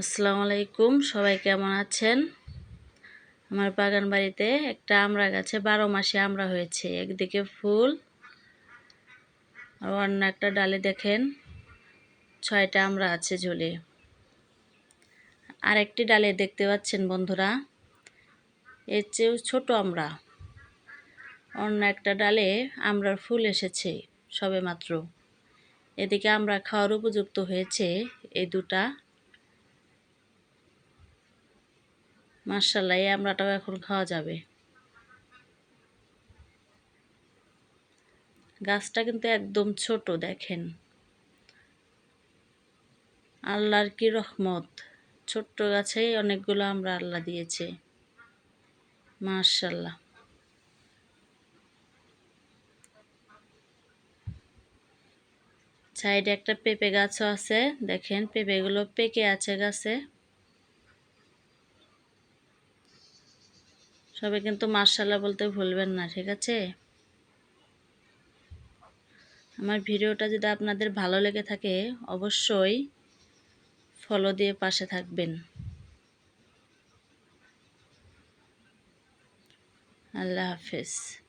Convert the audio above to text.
আসসালামু আলাইকুম, সবাই কেমন আছেন? আমার বাগান বাড়িতে একটা আমড়া গাছে বারো মাসে আমড়া হয়েছে, একদিকে ফুল, আর অন্য একটা ডালে দেখেন ছয়টা আমড়া আছে ঝুলে। আর একটি ডালে দেখতে পাচ্ছেন বন্ধুরা, এর চেয়েও ছোট আমরা অন্য একটা ডালে আমরার ফুল এসেছে সবে মাত্র এদিকে আমরা খাওয়ার উপযুক্ত হয়েছে এই দুটা মার্শাল্লাহ এই আমড়াটাও এখন খাওয়া যাবে। গাছটা কিন্তু একদম ছোট, দেখেন। আল্লাহর কি রহমত, ছোট্ট গাছেই অনেকগুলো আমরা আল্লাহ দিয়েছে। মার্শাল্লাহ সাইডে একটা পেঁপে গাছও আছে, দেখেন পেঁপেগুলো পেকে আছে গাছে। সবাই কিন্তু মার্শাল্লাহ বলতে ভুলবেন না, ঠিক আছে? আমার ভিডিওটা যদি আপনাদের ভালো লেগে থাকে, অবশ্যই ফলো দিয়ে পাশে থাকবেন। আল্লাহ হাফেজ।